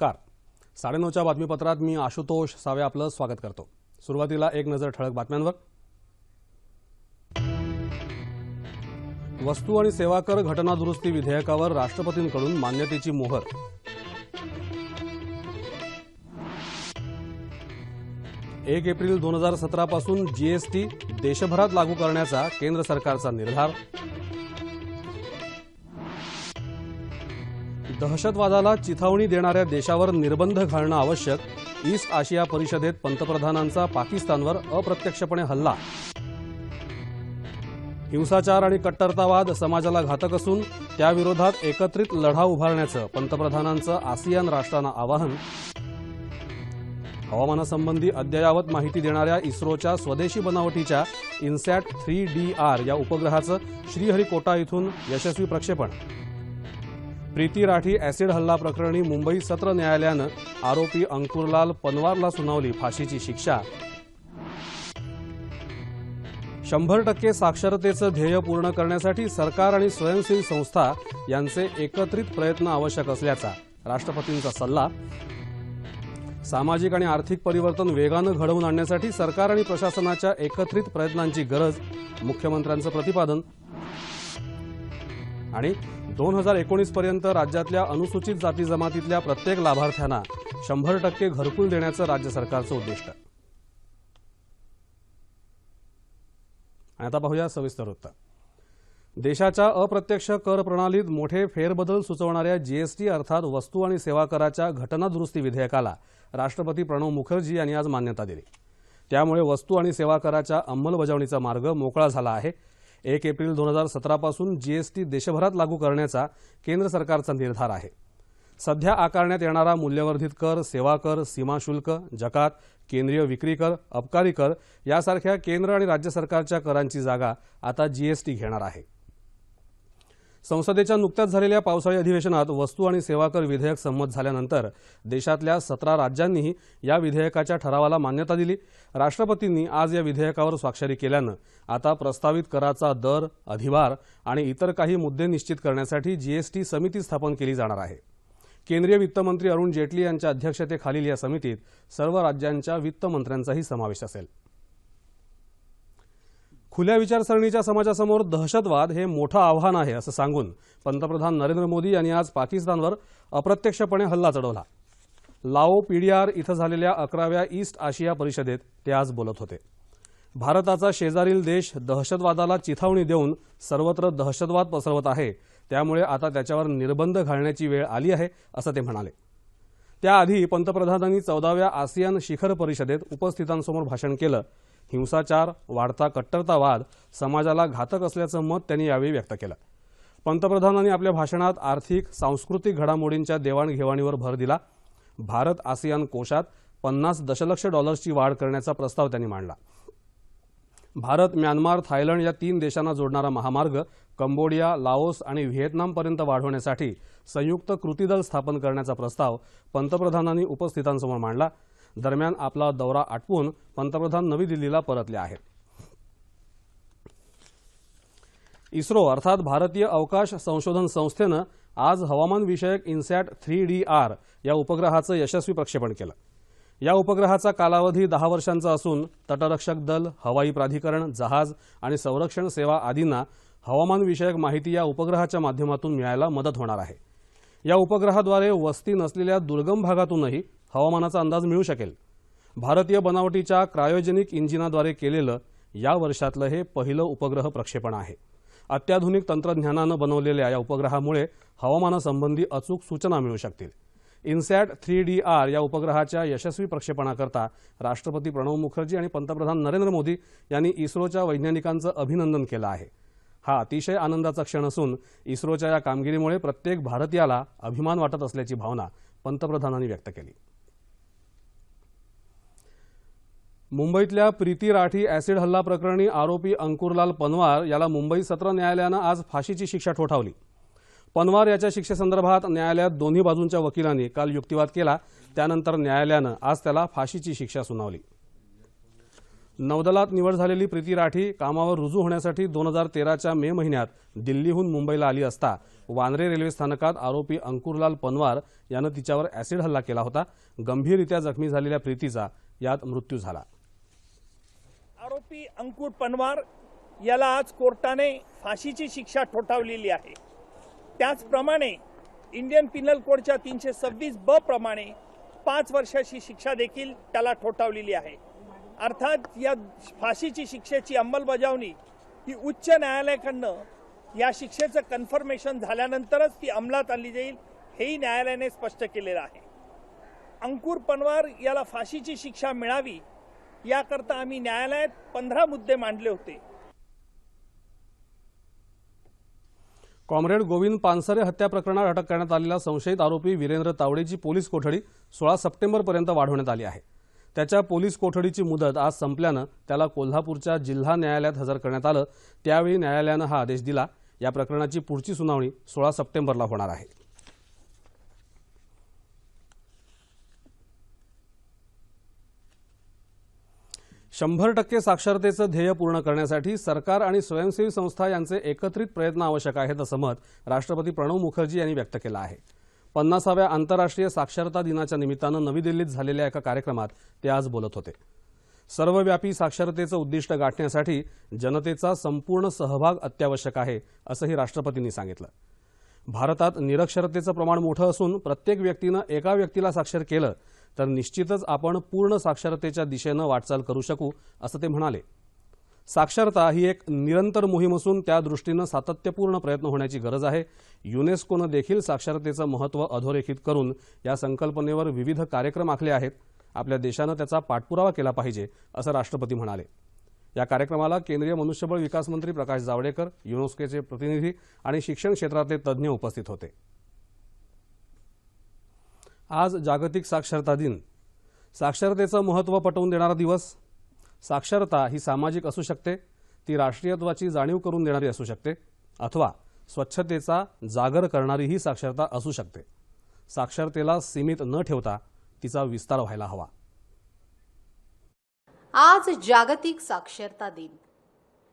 नमस्कार. साडेनऊच्या बातमीपत्रात मी आशुतोष सावे आपलं स्वागत करतो. सुरुवातीला एक नजर ठळक बातम्यांवर. वस्तू आणि सेवा कर घटना दुरुस्ती विधेयकावर राष्ट्रपतींकडून मान्यतेची मोहर. एक एप्रिल दोन हजार सतरापासून जीएसटी देशभरात लागू करण्याचा केंद्र सरकारचा निर्धार. दहशतवादाला चिथावणी देणाऱ्या देशावर निर्बंध घालणं आवश्यक ईस्ट आशिया परिषदेत पंतप्रधानांचा पाकिस्तानवर अप्रत्यक्षपणे हल्ला. हिंसाचार आणि कट्टरतावाद समाजाला घातक असून त्याविरोधात एकत्रित लढा उभारण्याचं पंतप्रधानांचं आसियान राष्ट्रांना आवाहन. हवामानासंबंधी अद्ययावत माहिती देणाऱ्या इस्रोच्या स्वदेशी बनावटीच्या इन्सॅट थ्री डी आर या उपग्रहाचं श्रीहरिकोटा इथून यशस्वी प्रक्षेपण. प्रीती राठी ऍसिड हल्ला प्रकरणी मुंबई सत्र न्यायालयानं आरोपी अंकुरलाल पनवारला सुनावली फाशीची शिक्षा. शंभर टक्के साक्षरतेचं ध्येय पूर्ण करण्यासाठी सरकार आणि स्वयंसेवी संस्था यांचे एकत्रित प्रयत्न आवश्यक असल्याचा राष्ट्रपतींचा सल्ला. सामाजिक आणि आर्थिक परिवर्तन वेगानं घडवून आणण्यासाठी सरकार आणि प्रशासनाच्या एकत्रित प्रयत्नांची गरज मुख्यमंत्र्यांचं प्रतिपादन. आणि दोन हजार एकोणीस पर्यंत राज्यातल्या अनुसूचित जाती जमातीतल्या प्रत्येक लाभार्थ्यांना शंभर टक्के घरकुल देण्याचं राज्य सरकारचं उद्दिष्ट. आता पाहूया सविस्तर वृत्त देशाच्या अप्रत्यक्ष कर प्रणालीत मोठे फेरबदल सुचवणाऱ्या जीएसटी अर्थात वस्तू आणि सेवा कराच्या घटना दुरुस्ती विधेयकाला राष्ट्रपती प्रणव मुखर्जी यांनी आज मान्यता दिली. त्यामुळे वस्तू आणि सेवा कराच्या अंमलबजावणीचा मार्ग मोकळा झाला आहे. एक एप्रिल दोन हजार सतरापासून जीएसटी देशभरात लागू करण्याचा केंद्र सरकारचा निर्धार आहे. सध्या आकारण्यात येणारा मूल्यवर्धित कर सेवा कर सीमाशुल्क जकात केंद्रीय विक्री कर अबकारी कर यासारख्या केंद्र आणि राज्य सरकारच्या करांची जागा आता जीएसटी घेणार आहे. संसदेच्या नुकत्याच झालेल्या पावसाळी अधिवेशनात वस्तू आणि सेवा कर विधेयक संमत झाल्यानंतर देशातल्या सतरा राज्यांनीही या विधेयकाच्या ठरावाला मान्यता दिली. राष्ट्रपतींनी आज या विधेयकावर स्वाक्षरी केल्यानं आता प्रस्तावित कराचा दर अधिभार आणि इतर काही मुद्दे निश्चित करण्यासाठी जीएसटी समिती स्थापन केली जाणार आहे. केंद्रीय वित्तमंत्री अरुण जेटली यांच्या अध्यक्षतेखालील या समितीत सर्व राज्यांच्या वित्तमंत्र्यांचाही समावेश असेल. खुल्या विचारसरणीच्या समाजासमोर दहशतवाद हे मोठं आव्हान आहे असं सांगून पंतप्रधान नरेंद्र मोदी यांनी आज पाकिस्तानवर अप्रत्यक्षपणे हल्ला चढवला. लाओ पीडीआर इथं झालेल्या अकराव्या ईस्ट आशिया परिषदेत ते आज बोलत होते. भारताचा शेजारील देश दहशतवादाला चिथावणी देऊन सर्वत्र दहशतवाद पसरवत आहे त्यामुळे आता त्याच्यावर निर्बंध घालण्याची वेळ आली आहे असं ते म्हणाले. त्याआधी पंतप्रधानांनी चौदाव्या आसियान शिखर परिषदेत उपस्थितांसमोर भाषण केलं. हिंसाचार वाढता कट्टरतावाद समाजाला घातक असल्याचं मत त्यांनी यावेळी व्यक्त केलं. पंतप्रधानांनी आपल्या भाषणात आर्थिक सांस्कृतिक घडामोडींच्या देवाणघेवाणीवर भर दिला. भारत आसियान कोशात पन्नास दशलक्ष डॉलर्सची वाढ करण्याचा प्रस्ताव त्यांनी मांडला. भारत म्यानमार थायलंड या तीन देशांना जोडणारा महामार्ग कंबोडिया लाओस आणि व्हिएतनामपर्यंत वाढवण्यासाठी संयुक्त कृती दल स्थापन करण्याचा प्रस्ताव पंतप्रधानांनी उपस्थितांसमोर मांडला. दरम्यान आपला दौरा आटपून पंतप्रधान नवी दिल्लीला परतले आहेत. इस्रो अर्थात भारतीय अवकाश संशोधन संस्थेनं आज हवामानविषयक इन्सॅट थ्री डी आर या उपग्रहाचं यशस्वी प्रक्षेपण केलं. या उपग्रहाचा कालावधी दहा वर्षांचा असून तटरक्षक दल हवाई प्राधिकरण जहाज आणि संरक्षण सेवा आदींना हवामानविषयक माहिती या उपग्रहाच्या माध्यमातून मिळायला मदत होणार आहे. या उपग्रहाद्वारे वस्ती नसलेल्या दुर्गम भागातूनही हवामानाचा अंदाज मिळू शकेल. भारतीय बनावटीच्या क्रायोजेनिक इंजिनाद्वारे केलेलं या वर्षातलं हे पहिलं उपग्रह प्रक्षेपण आहे. अत्याधुनिक तंत्रज्ञानानं बनवलेल्या या उपग्रहामुळे हवामानासंबंधी अचूक सूचना मिळू शकतील. इन्सॅट थ्री डी आर या उपग्रहाच्या यशस्वी प्रक्षेपणाकरता राष्ट्रपती प्रणव मुखर्जी आणि पंतप्रधान नरेंद्र मोदी यांनी इस्रोच्या वैज्ञानिकांचं अभिनंदन केलं आहे. हा अतिशय आनंदाचा क्षण असून इस्रोच्या या कामगिरीमुळे प्रत्येक भारतीयाला अभिमान वाटत असल्याची भावना पंतप्रधानांनी व्यक्त केली. मुंबईतल्या प्रीती राठी ऍसिड हल्ला प्रकरणी आरोपी अंकुरलाल पनवार याला मुंबई सत्र न्यायालयानं आज फाशीची शिक्षा ठोठावली. पनवार याच्या शिक्षेसंदर्भात न्यायालयात दोन्ही बाजूंच्या वकिलांनी काल युक्तिवाद केला. त्यानंतर न्यायालयानं आज त्याला फाशीची शिक्षा सुनावली. नौदलात निवड झालेली प्रीती राठी कामावर रुजू होण्यासाठी दोन हजार तेराच्या मे महिन्यात दिल्लीहून मुंबईला आली असता वांद्रे रेल्वे स्थानकात आरोपी अंकुरलाल पनवार यानं तिच्यावर ॲसिड हल्ला केला होता. गंभीररित्या जखमी झालेल्या प्रीतीचा यात मृत्यू झाला. आरोपी अंकुर पनवार याला आज कोर्टाने फाशीची शिक्षा ठोठावलेली आहे. त्याचप्रमाणे इंडियन पिनल कोडच्या तीनशे सव्वीस ब प्रमाणे पाच वर्षाची शिक्षा देखील त्याला ठोठावलेली आहे. अर्थात या फाशीची शिक्षेची अंमलबजावणी ही उच्च न्यायालयाकडनं या शिक्षेचं कन्फर्मेशन झाल्यानंतरच ती अंमलात आणली जाईल हेही न्यायालयाने स्पष्ट केलेलं आहे. अंकुर पनवार याला फाशीची शिक्षा मिळावी याकरता आम्ही न्यायालयात पंधरा मुद्दे मांडले होते. कॉम्रेड गोविंद पानसरे हत्या प्रकरणात अटक करण्यात आलेला संशयित आरोपी वीरेंद्र तावडेची पोलीस कोठडी सोळा सप्टेंबरपर्यंत वाढवण्यात आली आहे. त्याच्या पोलीस कोठडीची मुदत आज संपल्यानं त्याला कोल्हापूरच्या जिल्हा न्यायालयात हजर करण्यात आलं. त्यावेळी न्यायालयानं हा आदेश दिला. या प्रकरणाची पुढची सुनावणी सोळा सप्टेंबरला होणार आहे. शंभर टक्के साक्षरतेचं ध्येय पूर्ण करण्यासाठी सरकार आणि स्वयंसेवी संस्था यांचे एकत्रित प्रयत्न आवश्यक आहेत असं मत राष्ट्रपती प्रणव मुखर्जी यांनी व्यक्त केलं आहे. पन्नासाव्या आंतरराष्ट्रीय साक्षरता दिनाच्या निमित्तानं नवी दिल्लीत झालेल्या एका कार्यक्रमात ते आज बोलत होते. सर्वव्यापी साक्षरतेचं उद्दिष्ट गाठण्यासाठी जनतेचा संपूर्ण सहभाग अत्यावश्यक आहे असंही राष्ट्रपतींनी सांगितलं. भारतात निरक्षरतेचं प्रमाण मोठं असून प्रत्येक व्यक्तीनं एका व्यक्तीला साक्षर केलं तर निश्चितच आपण पूर्ण साक्षरतेच्या दिशेनं वाटचाल करू शकू असं ते म्हणाले. साक्षरता ही एक निरंतर मोहीम असून त्या दृष्टीनं सातत्यपूर्ण प्रयत्न होण्याची गरज आहे. युनेस्कोनं देखील साक्षरतेचं महत्त्व अधोरेखित करून या संकल्पनेवर विविध कार्यक्रम आखले आहेत. आपल्या देशानं त्याचा पाठपुरावा केला पाहिजे असं राष्ट्रपती म्हणाले. या कार्यक्रमाला केंद्रीय मनुष्यबळ विकास मंत्री प्रकाश जावडेकर युनेस्कोचे प्रतिनिधी आणि शिक्षण क्षेत्रातले तज्ज्ञ उपस्थित होते. आज जागतिक साक्षरता दिन. साक्षरतेचं महत्त्व पटवून देणारा दिवस. साक्षरता ही सामाजिक असू शकते ती राष्ट्रीयत्वाची जाणीव करून देणारी असू शकते अथवा स्वच्छतेचा जागर करणारी ही साक्षरता असू शकते. साक्षरतेला सीमित न ठेवता तिचा विस्तार व्हायला हवा. आज जागतिक साक्षरता दिन.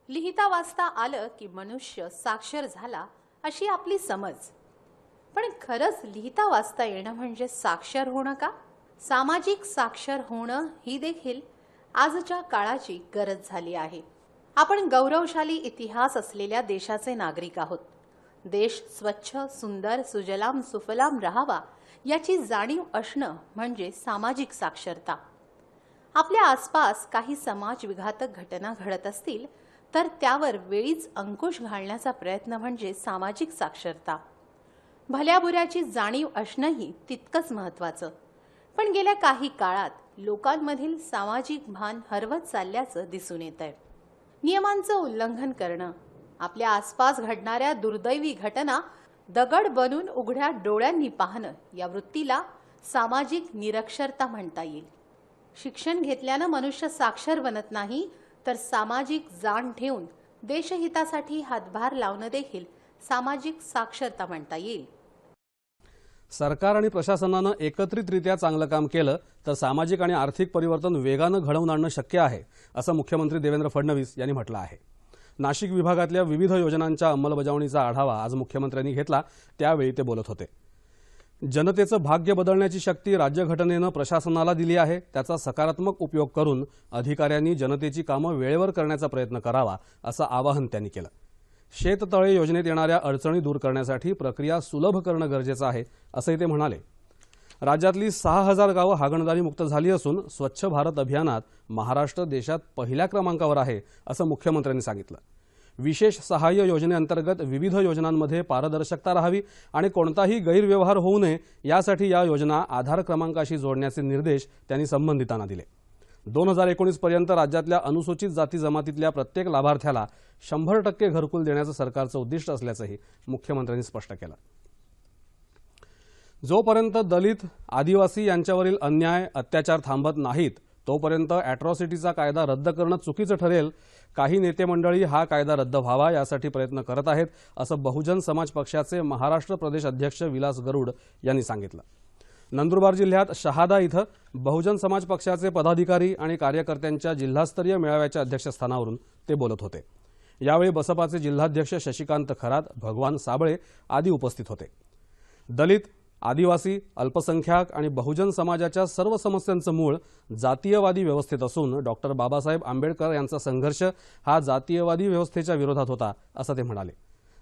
लिहिता वाचता आलं की मनुष्य साक्षर झाला अशी आपली समज. पण खरंच लिहिता वाचता येणं म्हणजे साक्षर होणं का? सामाजिक साक्षर होणं ही देखील आजच्या काळाची गरज झाली आहे. आपण गौरवशाली इतिहास असलेल्या देशाचे नागरिक आहोत. देश स्वच्छ सुंदर सुजलाम सुफलाम राहावा याची जाणीव असणं म्हणजे सामाजिक साक्षरता. आपल्या आसपास काही समाज विघातक घटना घडत असतील तर त्यावर वेळीच अंकुश घालण्याचा प्रयत्न म्हणजे सामाजिक साक्षरता. भल्याबुऱ्याची जाणीव असणंही तितकंच महत्त्वाचं. पण गेल्या काही काळात लोकांमधील सामाजिक भान हरवत चालल्याचं दिसून येत आहे नियमांचं उल्लंघन करणं आपल्या आसपास घडणाऱ्या दुर्दैवी घटना दगड बनून उघड्या डोळ्यांनी पाहणं या वृत्तीला सामाजिक निरक्षरता म्हणता येईल. शिक्षण घेतल्यानं मनुष्य साक्षर बनत नाही तर सामाजिक जाण ठेवून देशहितासाठी हातभार लावणं देखील सामाजिक साक्षरता म्हणता येईल. सरकार आणि प्रशासनानं एकत्रितरित्या चांगलं काम केलं तर सामाजिक आणि आर्थिक परिवर्तन वेगानं घडवून आणणं शक्य आहे असं मुख्यमंत्री देवेंद्र फडणवीस यांनी म्हटलं आहे. नाशिक विभागातल्या विविध योजनांच्या अंमलबजावणीचा आढावा आज मुख्यमंत्र्यांनी घेतला त्यावेळी ते बोलत होते. जनतेचं भाग्य बदलण्याची शक्ती राज्यघटनेनं प्रशासनाला दिली आहे त्याचा सकारात्मक उपयोग करून अधिकाऱ्यांनी जनतेची कामं वेळेवर करण्याचा प्रयत्न करावा असं आवाहन त्यांनी केलं. शेततळे योजनेत येणाऱ्या अडचणी दूर करण्यासाठी प्रक्रिया सुलभ करणं गरजेचं आहे असंही ते म्हणाले. राज्यातली सहा हजार गावं हागणदारी मुक्त झाली असून स्वच्छ भारत अभियानात महाराष्ट्र देशात पहिल्या क्रमांकावर आहे असं मुख्यमंत्र्यांनी सांगितलं. विशेष सहाय्य योजनेअंतर्गत विविध योजनांमध्ये पारदर्शकता राहावी आणि कोणताही गैरव्यवहार होऊ नये यासाठी या योजना आधार क्रमांकाशी जोडण्याचे निर्देश त्यांनी संबंधितांना दिले. दोन हजार एकोणीसपर्यंत राज्यातल्या अनुसूचित जाती जमातीतल्या प्रत्येक लाभार्थ्याला शंभर टक्के घरकुल देण्याचं सरकारचं उद्दिष्ट असल्याचंही मुख्यमंत्र्यांनी स्पष्ट केलं. जोपर्यंत दलित आदिवासी यांच्यावरील अन्याय अत्याचार थांबत नाहीत तोपर्यंत अॅट्रॉसिटीचा कायदा रद्द करणं चुकीचं ठरेल. काही नेते मंडळी हा कायदा रद्द व्हावा यासाठी प्रयत्न करत आहेत असं बहुजन समाज पक्षाचे महाराष्ट्र प्रदेश अध्यक्ष विलास गरुड यांनी सांगितलं. नंदुरबार जिल्ह्यात शहादा इथं बहुजन समाज पक्षाचे पदाधिकारी आणि कार्यकर्त्यांच्या जिल्हास्तरीय मेळाव्याच्या अध्यक्षस्थानावरून ते बोलत होते. यावेळी बसपाचे जिल्हाध्यक्ष शशिकांत खरात भगवान साबळे आदी उपस्थित होते. दलित आदिवासी अल्पसंख्याक आणि बहुजन समाजाच्या सर्व समस्यांचं मूळ जातीयवादी व्यवस्थेत असून डॉक्टर बाबासाहेब आंबेडकर यांचा संघर्ष हा जातीयवादी व्यवस्थेच्या विरोधात होता असं ते म्हणाले.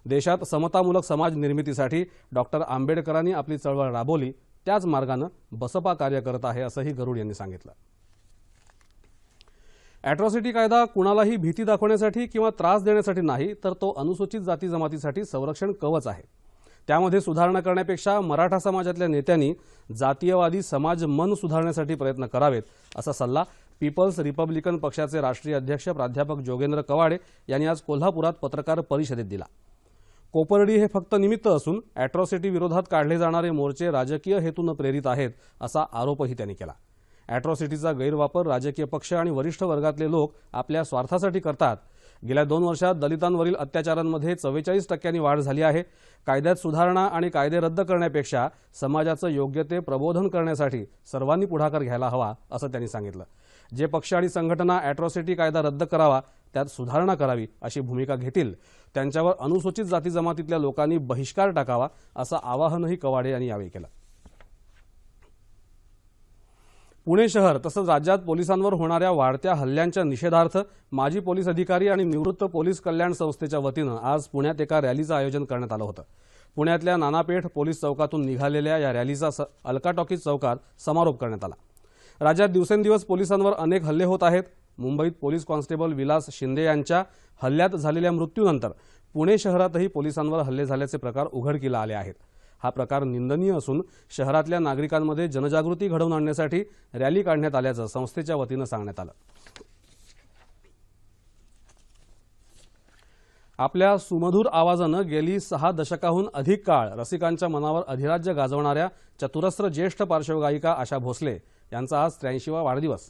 देशात समतामूलक समाज निर्मितीसाठी डॉक्टर आंबेडकरांनी आपली चळवळ राबवली त्याच मार्गानं बसपा कार्य करत आहे असंही गरुड यांनी सांगितलं. अॅट्रॉसिटी कायदा कुणालाही भीती दाखवण्यासाठी किंवा त्रास देण्यासाठी नाही तर तो अनुसूचित जाती जमातीसाठी संरक्षण कवच आहे. त्यामध्ये सुधारणा करण्यापेक्षा मराठा समाजातल्या नेत्यांनी जातीयवादी समाज मन सुधारण्यासाठी प्रयत्न करावेत असा सल्ला पीपल्स रिपब्लिकन पक्षाचे राष्ट्रीय अध्यक्ष प्राध्यापक जोगेंद्र कवाडे यांनी आज कोल्हापुरात पत्रकार परिषदेत दिला. कोपर्डी हे फक्त निमित्त असून अॅट्रॉसिटी विरोधात काढले जाणारे मोर्चे राजकीय हेतूनं प्रेरित आहेत असा आरोपही त्यांनी केला. अॅट्रॉसिटीचा गैरवापर राजकीय पक्ष आणि वरिष्ठ वर्गातले लोक आपल्या स्वार्थासाठी करतात. गेल्या दोन वर्षात दलितांवरील अत्याचारांमध्ये चव्वेचाळीस टक्क्यांनी वाढ झाली आहे. कायद्यात सुधारणा आणि कायदे रद्द करण्यापेक्षा समाजाचं योग्य ते प्रबोधन करण्यासाठी सर्वांनी पुढाकार घ्यायला हवा असं त्यांनी सांगितलं. जे पक्ष आणि संघटना अॅट्रॉसिटी कायदा रद्द करावा त्यात सुधारणा करावी अशी भूमिका घेतील. त्यांच्यावर अनुसूचित जाती जमातीतल्या लोकांनी बहिष्कार टाकावा असं आवाहनही कवाडे यांनी यावेळी केलं. पुणे शहर तसंच राज्यात पोलिसांवर होणाऱ्या वाढत्या हल्ल्यांच्या निषेधार्थ माजी पोलीस अधिकारी आणि निवृत्त पोलीस कल्याण संस्थेच्या वतीनं आज पुण्यात एका रॅलीचं आयोजन करण्यात आलं होतं. पुण्यातल्या नानापेठ पोलीस चौकातून निघालेल्या या रॅलीचा स- अलका टॉकीज चौकात समारोप करण्यात आला. राज्यात दिवसेंदिवस पोलिसांवर अनेक हल्ले होत आहेत. मुंबईत पोलीस कॉन्स्टेबल विलास शिंदे यांच्या हल्ल्यात झालेल्या मृत्यूनंतर पुणे शहरातही पोलिसांवर हल्ले झाल्याचे प्रकार उघडकीला आले आहेत. हा प्रकार निंदनीय असून शहरातल्या नागरिकांमध्ये जनजागृती घडवून आणण्यासाठी रॅली काढण्यात आल्याचं संस्थेच्या वतीनं सांगण्यात आलं. आपल्या सुमधुर आवाजानं गेली सहा दशकाहून अधिक काळ रसिकांच्या मनावर अधिराज्य गाजवणाऱ्या चतुरस्र ज्येष्ठ पार्श्वगायिका आशा भोसले यांचा आज त्र्याऐंशीवा वाढदिवस.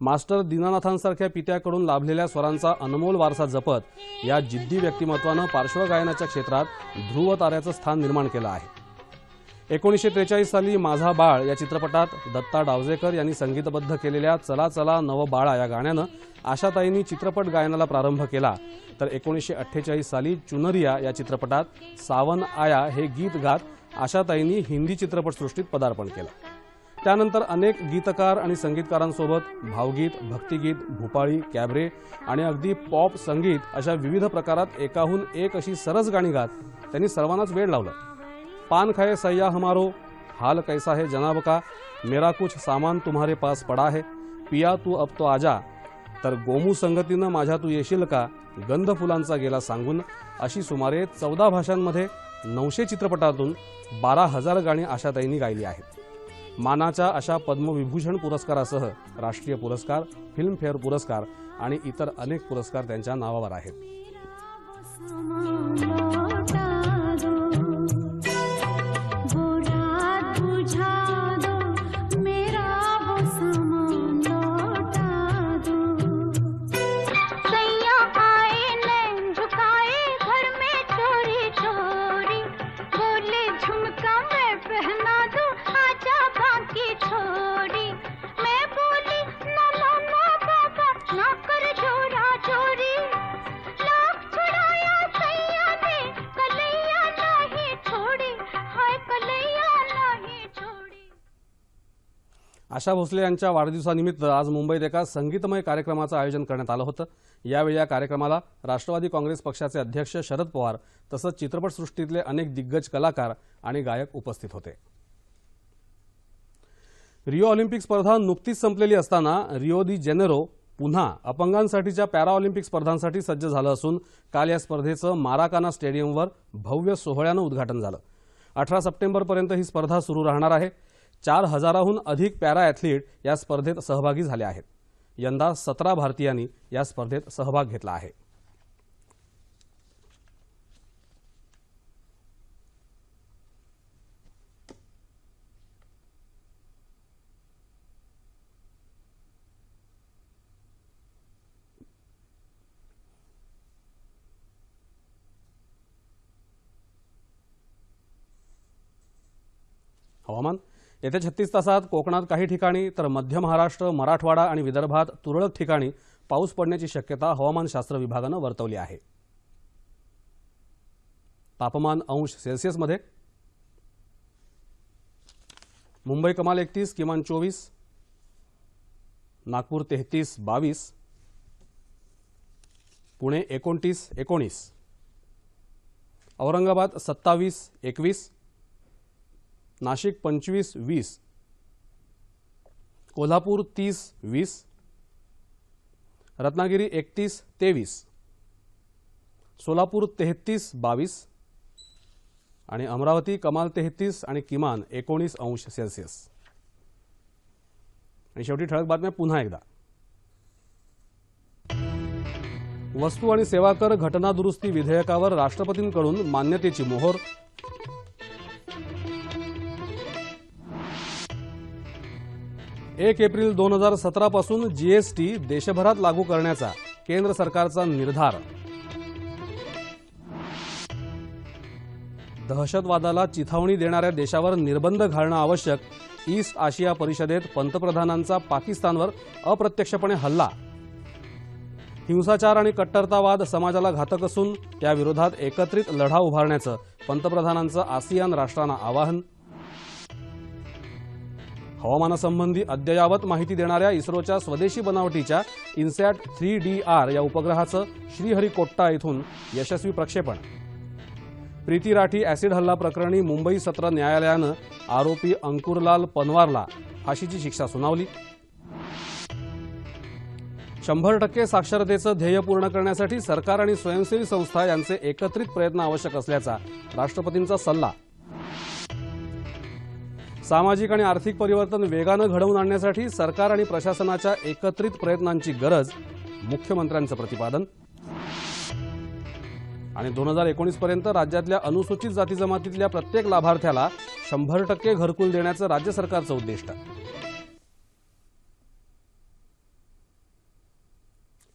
मास्टर दीनानाथांसारख्या पित्याकडून लाभलेल्या स्वरांचा अनमोल वारसा जपत या जिद्दी व्यक्तिमत्वानं पार्श्वगायनाच्या क्षेत्रात ध्रुव ताऱ्याचं स्थान निर्माण केलं आहे. एकोणीसशे त्रेचाळीस साली माझा बाळ या चित्रपटात दत्ता डावजेकर यांनी संगीतबद्ध केलेल्या चला चला नव बाळा या गाण्यानं आशाताईंनी चित्रपट गायनाला प्रारंभ केला. तर एकोणीसशे अठ्ठेचाळीस साली चुनरिया या चित्रपटात सावन आया हे गीत गात आशाताईंनी हिंदी चित्रपटसृष्टीत पदार्पण केलं. त्यानंतर अनेक गीतकार आणि संगीतकारांसोबत भावगीत भक्तिगीत भूपाळी कॅबरे आणि अगदी पॉप संगीत अशा विविध प्रकारात एकाहून एक अशी सरस गाणी गात. त्यांनी सर्वांनाच वेळ लावला. पान खाये सय्या हमारो हाल कैसा है जनाब का मेरा कुछ सामान तुम्हारे पास पडा है पिया तू अब तो आजा. तर गोमू संगतीनं माझ्या तू येशील का गंध फुलांचा गेला सांगून अशी सुमारे चौदा भाषांमध्ये नऊशे चित्रपटातून बारा हजार गाणी आशाताईंनी गायली आहेत. मानाच्या अशा पद्मविभूषण पुरस्कारासह राष्ट्रीय पुरस्कार फिल्मफेअर पुरस्कार आणि इतर अनेक पुरस्कार त्यांच्या नावावर आहेत. आशा भोसले यांच्या वाढदिवसानिमित्त आज मुंबईत एका संगीतमय कार्यक्रमाचं आयोजन करण्यात आलं होतं. यावेळी या कार्यक्रमाला राष्ट्रवादी काँग्रेस पक्षाचे अध्यक्ष शरद पवार तसंच चित्रपटसृष्टीतले अनेक दिग्गज कलाकार आणि गायक उपस्थित होते. रिओ ऑलिम्पिक स्पर्धा नुकतीच संपलेली असताना रिओ दी जेनेरो पुन्हा अपंगांसाठीच्या पॅरा ऑलिम्पिक स्पर्धांसाठी सज्ज झालं असून काल या स्पर्धेचं माराकाना स्टेडियमवर भव्य सोहळ्यानं उद्घाटन झालं. अठरा सप्टेंबरपर्यंत ही स्पर्धा सुरू राहणार आहे. चार हजाराहून अधिक पॅरा ॲथलीट या स्पर्धेत सहभागी झाले आहेत. यंदा सतरा भारतीयांनी या स्पर्धेत सहभाग घेतला आहे. हवामान येत्या छत्तीस तासात कोकणात काही ठिकाणी तर मध्य महाराष्ट्र मराठवाडा आणि विदर्भात तुरळक ठिकाणी पाऊस पडण्याची शक्यता हवामानशास्त्र विभागानं वर्तवली आहे. तापमान अंश सेल्सिअसमध्ये मुंबई कमाल एकतीस किमान चोवीस नागपूर तेहतीस बावीस पुणे एकोणतीस एकोणीस औरंगाबाद सत्तावीस एकवीस नाशिक पंचवीस वीस. कोल्हापूर तीस वीस. रत्नागिरी एकतीस तेवीस. सोलापूर तेहतीस बावीस. आणि अमरावती कमाल तेहतीस आणि किमान एकोणीस अंश सेल्सिअस. आणि शेवटी ठळक बातम्या पुन्हा एकदा. वस्तू आणि सेवा कर घटना दुरुस्ती विधेयकावर राष्ट्रपतींकडून मान्यतेची मोहर एक एप्रिल दोन हजार सतरापासून जीएसटी देशभरात लागू करण्याचा केंद्र सरकारचा निर्धार. दहशतवादाला चिथावणी देणाऱ्या देशावर निर्बंध घालणं आवश्यक ईस्ट आशिया परिषदेत पंतप्रधानांचा पाकिस्तानवर अप्रत्यक्षपणे हल्ला. हिंसाचार आणि कट्टरतावाद समाजाला घातक असून त्याविरोधात एकत्रित लढा उभारण्याचं पंतप्रधानांचं आसियान राष्ट्रांना आवाहन हवामानासंबंधी अद्ययावत माहिती देणाऱ्या इस्रोच्या स्वदेशी बनावटीच्या इन्सॅट थ्री डी आर या उपग्रहाचं श्रीहरिकोट्टा इथून यशस्वी प्रक्षेपण. प्रीती राठी ॲसिड हल्ला प्रकरणी मुंबई सत्र न्यायालयानं आरोपी अंकुरलाल पनवारला फाशीची शिक्षा सुनावली. शंभर टक्के साक्षरतेचं ध्येय पूर्ण करण्यासाठी सरकार आणि स्वयंसेवी संस्था यांचे एकत्रित प्रयत्न आवश्यक असल्याचा राष्ट्रपतींचा सल्ला सामाजिक आणि आर्थिक परिवर्तन वेगानं घडवून आणण्यासाठी सरकार आणि प्रशासनाच्या एकत्रित प्रयत्नांची गरज मुख्यमंत्र्यांचं प्रतिपादन. आणि दोन हजार एकोणीस पर्यंत राज्यातल्या अनुसूचित जाती जमातीतल्या प्रत्येक लाभार्थ्याला शंभर टक्के घरकुल देण्याचं राज्य सरकारचं उद्दिष्ट.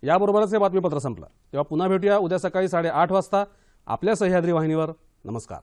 याबरोबरच हे बातमीपत्र संपलं. तेव्हा पुन्हा भेटूया उद्या सकाळी साडेआठ वाजता आपल्या सह्याद्री वाहिनीवर. नमस्कार.